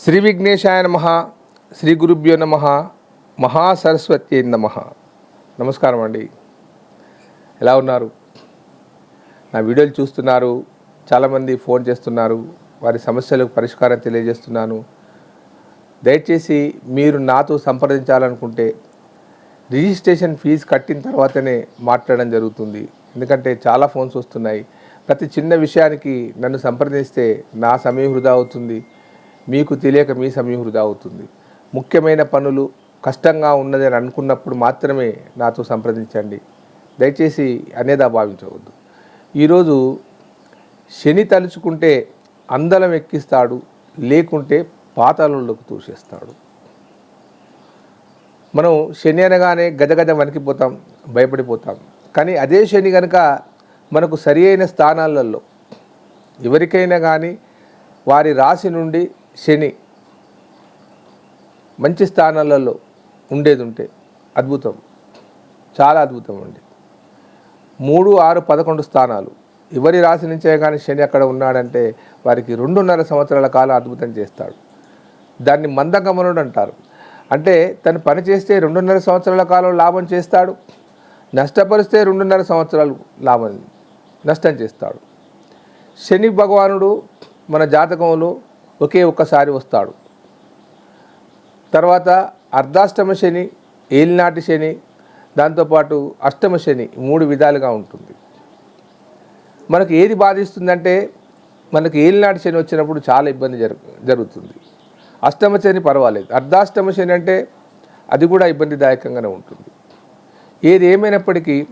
శ్రీ విఘ్నేశాయ నమ శ్రీ గురుభ్యో నమ మహాసరస్వతి నమ. నమస్కారం అండి. ఎలా ఉన్నారు? నా వీడియోలు చూస్తున్నారు చాలామంది ఫోన్ చేస్తున్నారు వారి సమస్యలకు పరిష్కారం తెలియజేస్తున్నాను. దయచేసి మీరు నాతో సంప్రదించాలనుకుంటే రిజిస్ట్రేషన్ ఫీజు కట్టిన తర్వాతనే మాట్లాడడం జరుగుతుంది. ఎందుకంటే చాలా ఫోన్స్ వస్తున్నాయి. ప్రతి చిన్న విషయానికి నన్ను సంప్రదిస్తే నా సమయం వృధా అవుతుంది. మీకు తెలియక మీ సమయం వృధా అవుతుంది. ముఖ్యమైన పనులు కష్టంగా ఉన్నది అని అనుకున్నప్పుడు మాత్రమే నాతో సంప్రదించండి. దయచేసి అనేదా భావించవద్దు. ఈరోజు శని తలుచుకుంటే అందలం ఎక్కిస్తాడు లేకుంటే పాతాళంలోకి తోసేస్తాడు. మనం శని అనగానే గజగజ వణికిపోతాం భయపడిపోతాం. కానీ అదే శని కనుక మనకు సరి అయిన స్థానాలలో ఎవరికైనా కానీ వారి రాశి నుండి శని మంచి స్థానాలలో ఉండేది ఉంటే అద్భుతం. చాలా అద్భుతం అండి. మూడు ఆరు పదకొండు స్థానాలు. ఎవరి రాశి నుంచే కానీ శని అక్కడ ఉన్నాడంటే వారికి రెండున్నర సంవత్సరాల కాలం అద్భుతం చేస్తాడు. దాన్ని మందగమనుడు అంటారు. అంటే తను పని చేస్తే రెండున్నర సంవత్సరాల కాలం లాభం చేస్తాడు. నష్టపరిస్తే రెండున్నర సంవత్సరాలు లాభం నష్టం చేస్తాడు. శని భగవానుడు మన జాతకంలో ఒకే ఒక్కసారి వస్తాడు. తర్వాత అర్ధాష్టమ శని ఏలినాటి శని దాంతోపాటు అష్టమ శని మూడు విధాలుగా ఉంటుంది. మనకు ఏది బాధిస్తుందంటే మనకు ఏలినాటి శని వచ్చినప్పుడు చాలా ఇబ్బంది జరుగు జరుగుతుంది. అష్టమ శని పర్వాలేదు. అర్ధాష్టమ శని అంటే అది కూడా ఇబ్బందిదాయకంగానే ఉంటుంది. ఏది ఏమైనప్పటికీ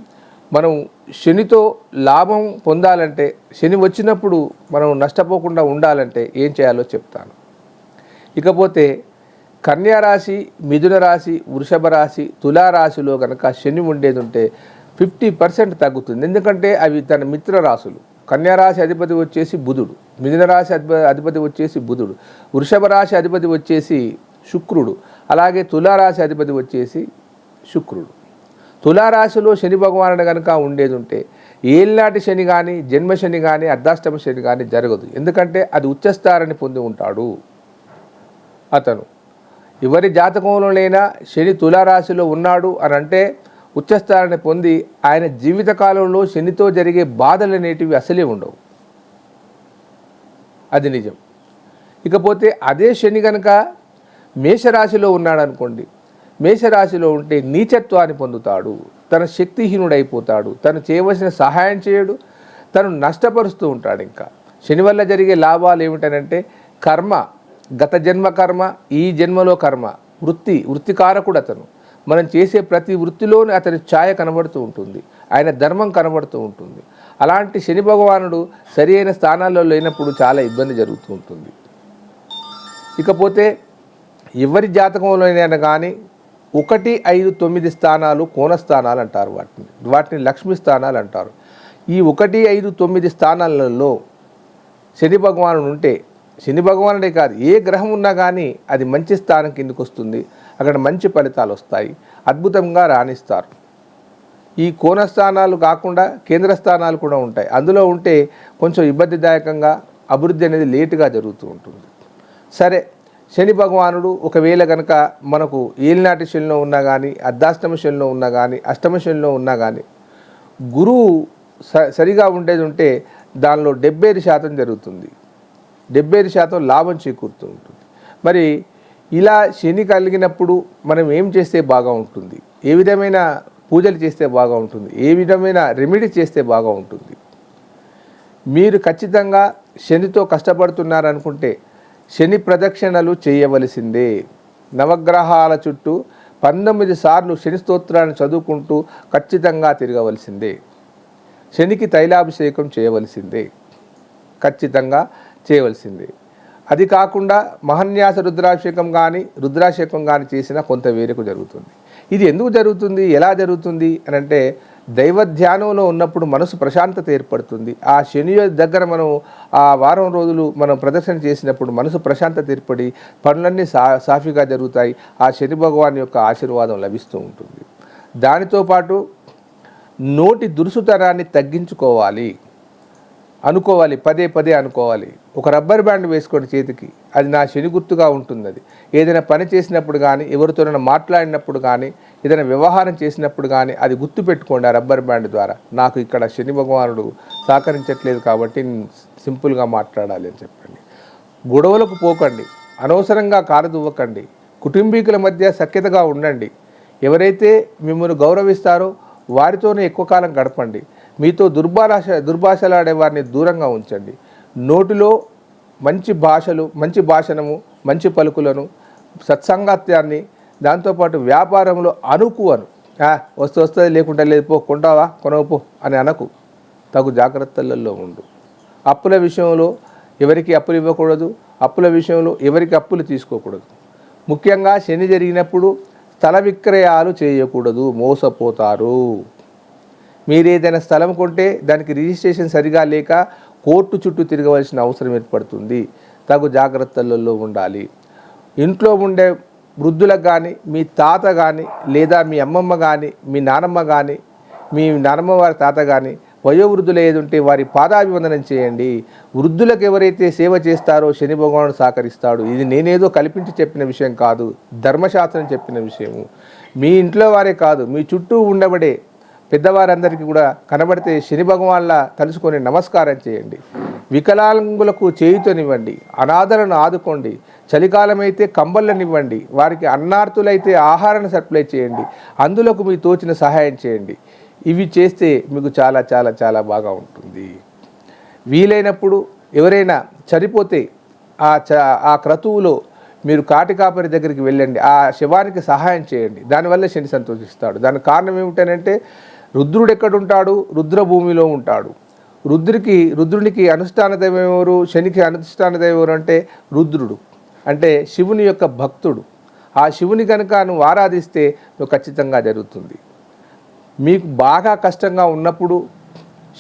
మనం శనితో లాభం పొందాలంటే శని వచ్చినప్పుడు మనం నష్టపోకుండా ఉండాలంటే ఏం చేయాలో చెప్తాను. ఇకపోతే కన్యారాశి మిథున రాశి వృషభ రాశి తులారాశిలో కనుక శని ఉండేది ఉంటే ఫిఫ్టీ పర్సెంట్ తగ్గుతుంది. ఎందుకంటే అవి తన మిత్ర రాశులు. అధిపతి వచ్చేసి బుధుడు. మిథున రాశి అధిపతి వచ్చేసి బుధుడు. వృషభ రాశి అధిపతి వచ్చేసి శుక్రుడు. అలాగే తులారాశి అధిపతి వచ్చేసి శుక్రుడు. తులారాశిలో శని భగవానుడు కనుక ఉండేది ఉంటే ఏళ్ళనాటి శని కానీ జన్మ శని కానీ అర్ధాష్టమ శని కానీ జరగదు. ఎందుకంటే అది ఉచ్చస్థారాన్ని పొంది ఉంటాడు అతను. ఎవరి జాతకంలోనైనా శని తులారాశిలో ఉన్నాడు అని అంటే ఉచ్చస్థానాన్ని పొంది ఆయన జీవితకాలంలో శనితో జరిగే బాధలు అనేటివి అసలే ఉండవు. అది నిజం. ఇకపోతే అదే శని కనుక మేషరాశిలో ఉన్నాడు అనుకోండి మేషరాశిలో ఉంటే నీచత్వాన్ని పొందుతాడు. తన శక్తిహీనుడైపోతాడు. తను చేయవలసిన సహాయం చేయడు. తను నష్టపరుస్తూ ఉంటాడు ఇంకా. శని వల్ల జరిగే లాభాలు ఏమిటనంటే కర్మ గత జన్మ కర్మ ఈ జన్మలో కర్మ వృత్తి వృత్తికారకుడు అతను. మనం చేసే ప్రతి వృత్తిలోనే అతని ఛాయ కనబడుతూ ఉంటుంది. ఆయన ధర్మం కనబడుతూ ఉంటుంది. అలాంటి శని భగవానుడు సరి అయిన స్థానాల్లో లేనప్పుడు చాలా ఇబ్బంది జరుగుతూ ఉంటుంది. ఇకపోతే ఎవరి జాతకంలోనైనా కానీ ఒకటి ఐదు తొమ్మిది స్థానాలు కోణస్థానాలు అంటారు వాటిని. వాటిని లక్ష్మీ స్థానాలు అంటారు. ఈ ఒకటి ఐదు తొమ్మిది స్థానాలలో శని భగవానుడు ఉంటే శని భగవానుడే కాదు ఏ గ్రహం ఉన్నా కానీ అది మంచి స్థానం కిందకు వస్తుంది. అక్కడ మంచి ఫలితాలు వస్తాయి. అద్భుతంగా రాణిస్తారు. ఈ కోణస్థానాలు కాకుండా కేంద్ర స్థానాలు కూడా ఉంటాయి. అందులో ఉంటే కొంచెం ఇబ్బందిదాయకంగా అభివృద్ధి అనేది లేటుగా జరుగుతూ ఉంటుంది. సరే శని భగవానుడు ఒకవేళ కనుక మనకు ఏలినాటి శనిలో ఉన్నా కానీ అర్ధాష్టమ శనిలో ఉన్నా కానీ అష్టమ శనిలో ఉన్నా కానీ గురువు స సరిగా ఉండేది ఉంటే దానిలో డెబ్బై శాతం జరుగుతుంది. డెబ్బై శాతం లాభం చేకూరుతూ ఉంటుంది మరి ఇలా శని కలిగినప్పుడు మనం ఏం చేస్తే బాగా ఉంటుంది? ఏ విధమైన పూజలు చేస్తే బాగా ఉంటుంది? ఏ విధమైన రెమెడీ చేస్తే బాగా ఉంటుంది? మీరు ఖచ్చితంగా శనితో కష్టపడుతున్నారనుకుంటే శని ప్రదక్షిణలు చేయవలసిందే. నవగ్రహాల చుట్టూ పంతొమ్మిది సార్లు శని స్తోత్రాన్ని చదువుకుంటూ ఖచ్చితంగా తిరగవలసిందే. శనికి తైలాభిషేకం చేయవలసిందే. ఖచ్చితంగా చేయవలసిందే. అది కాకుండా మహన్యాస రుద్రాభిషేకం కానీ రుద్రాభిషేకం కానీ చేసినా కొంత వేరకు జరుగుతుంది. ఇది ఎందుకు జరుగుతుంది? ఎలా జరుగుతుంది? అని అంటే దైవ ధ్యానంలో ఉన్నప్పుడు మనసు ప్రశాంతత ఏర్పడుతుంది. ఆ శని దగ్గర మనం ఆ వారం రోజులు మనం ప్రదర్శన చేసినప్పుడు మనసు ప్రశాంతత ఏర్పడి పనులన్నీ సా సాఫీగా జరుగుతాయి. ఆ శని భగవాన్ యొక్క ఆశీర్వాదం లభిస్తూ ఉంటుంది. దానితో పాటు నోటి దురుసుతనాన్ని తగ్గించుకోవాలి. అనుకోవాలి పదే పదే అనుకోవాలి. ఒక రబ్బర్ బ్యాండ్ వేసుకోండి చేతికి. అది నా శని గుర్తుగా ఉంటుంది అది ఏదైనా పని చేసినప్పుడు కానీ ఎవరితోనైనా మాట్లాడినప్పుడు కానీ ఏదైనా వ్యవహారం చేసినప్పుడు కానీ అది గుర్తు పెట్టుకోండి ఆ రబ్బర్ బ్యాండ్ ద్వారా. నాకు ఇక్కడ శని భగవానుడు సహకరించట్లేదు కాబట్టి నేను సింపుల్గా మాట్లాడాలి అని చెప్పండి. గొడవలకు పోకండి. అనవసరంగా కారు దువ్వకండి కుటుంబీకుల మధ్య సఖ్యతగా ఉండండి. ఎవరైతే మిమ్మల్ని గౌరవిస్తారో వారితోనే ఎక్కువ కాలం గడపండి. మీతో దుర్భాష దుర్భాషలాడే వారిని దూరంగా ఉంచండి. నోటిలో మంచి భాషలు మంచి భాషణము మంచి పలుకులను సత్సంగత్యాన్ని దాంతోపాటు వ్యాపారంలో అనుకు అను వస్తు వస్తుంది లేకుండా లేదు పో కొంటావా కొనవపో అని అనకు. తగు జాగ్రత్తలలో ఉండు. అప్పుల విషయంలో ఎవరికి అప్పులు ఇవ్వకూడదు అప్పుల విషయంలో ఎవరికి అప్పులు తీసుకోకూడదు. ముఖ్యంగా శని జరిగినప్పుడు స్థల విక్రయాలు చేయకూడదు మోసపోతారు. మీరు ఏదైనా స్థలం కొంటే దానికి రిజిస్ట్రేషన్ సరిగా లేక కోర్టు చుట్టూ తిరగవలసిన అవసరం ఏర్పడుతుంది. తగు జాగ్రత్తలలో ఉండాలి. ఇంట్లో ఉండే వృద్ధులకు కానీ మీ తాత కానీ లేదా మీ అమ్మమ్మ కానీ మీ నానమ్మ కానీ మీ నానమ్మ వారి తాత కానీ వయోవృద్ధులు ఏది ఉంటే వారి పాదాభివందనం చేయండి. వృద్ధులకు ఎవరైతే సేవ చేస్తారో శని భగవానుడు సహకరిస్తాడు. ఇది నేనేదో కల్పించి చెప్పిన విషయం కాదు. ధర్మశాస్త్రం చెప్పిన విషయము. మీ ఇంట్లో వారే కాదు. మీ చుట్టూ ఉండబడే పెద్దవారందరికీ కూడా కనబడితే శని భగవాన్లా తలుసుకొని నమస్కారం చేయండి. వికలాంగులకు చేయుతనివ్వండి. అనాథలను ఆదుకోండి. చలికాలమైతే కంబళ్ళనివ్వండి. వారికి అన్నార్థులైతే ఆహారాన్ని సప్లై చేయండి. అందులోకి మీ తోచిన సహాయం చేయండి. ఇవి చేస్తే మీకు చాలా చాలా చాలా బాగా ఉంటుంది. వీలైనప్పుడు ఎవరైనా చనిపోతే ఆ చ ఆ క్రతువులో మీరు కాటి కాపరి దగ్గరికి వెళ్ళండి. ఆ శవానికి సహాయం చేయండి. దానివల్ల శని సంతోషిస్తాడు. దానికి కారణం ఏమిటనంటే రుద్రుడు ఎక్కడుంటాడు? రుద్రభూమిలో ఉంటాడు. రుద్రుడికి రుద్రునికి అనుష్ఠాన దైవం ఎవరు? శనికి అనుష్ఠాన దైవం ఎవరు అంటే రుద్రుడు. అంటే శివుని యొక్క భక్తుడు. ఆ శివుని కనుక నువ్వు ఆరాధిస్తే నువ్వు ఖచ్చితంగా జరుగుతుంది. మీకు బాగా కష్టంగా ఉన్నప్పుడు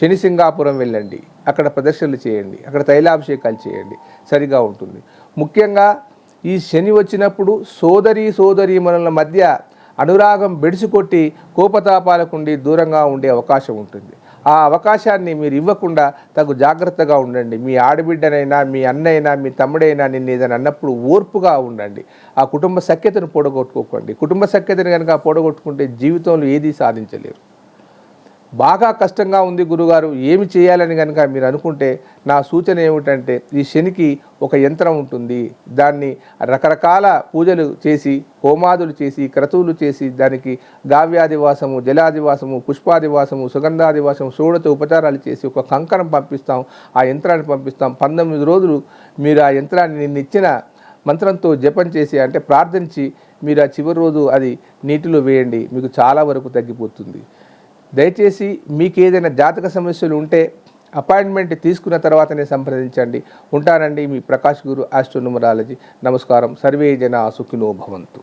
శని సింగాపురం వెళ్ళండి. అక్కడ ప్రదర్శనలు చేయండి. అక్కడ తైలాభిషేకాలు చేయండి. సరిగా ఉంటుంది. ముఖ్యంగా ఈ శని వచ్చినప్పుడు సోదరి సోదరి మనల మధ్య అనురాగం బెడిసికొట్టి కోపతాపాలకుండి దూరంగా ఉండే అవకాశం ఉంటుంది. ఆ అవకాశాన్ని మీరు ఇవ్వకుండా తగు జాగ్రత్తగా ఉండండి. మీ ఆడబిడ్డనైనా మీ అన్నైనా మీ తమ్ముడైనా నిన్ను ఏదైనా అన్నప్పుడు ఓర్పుగా ఉండండి. ఆ కుటుంబ సఖ్యతను పొడగొట్టుకోకండి. కుటుంబ సఖ్యతను కనుక పొడగొట్టుకుంటే జీవితంలో ఏదీ సాధించలేరు. బాగా కష్టంగా ఉంది గురుగారు ఏమి చేయాలని కనుక మీరు అనుకుంటే నా సూచన ఏమిటంటే ఈ శనికి ఒక యంత్రం ఉంటుంది. దాన్ని రకరకాల పూజలు చేసి హోమాదులు చేసి క్రతువులు చేసి దానికి గావ్యాదివాసము జలాదివాసము పుష్పాదివాసము సుగంధాదివాసము షోడత ఉపచారాలు చేసి ఒక కంకణం పంపిస్తాం. ఆ యంత్రాన్ని పంపిస్తాం. పంతొమ్మిది రోజులు మీరు ఆ యంత్రాన్ని నిన్న ఇచ్చిన మంత్రంతో జపం చేసి అంటే ప్రార్థించి మీరు ఆ చివరి రోజు అది నీటిలో వేయండి. మీకు చాలా వరకు తగ్గిపోతుంది. దయచేసి మీకు ఏదైనా జాతక సమస్యలు ఉంటే అపాయింట్మెంట్ తీసుకున్న తర్వాతనే సంప్రదించండి. ఉంటానండి మీ ప్రకాష్ గురు ఆస్ట్రోనుమరాలజీ నమస్కారం. సర్వే జన సుఖినో భవంతు.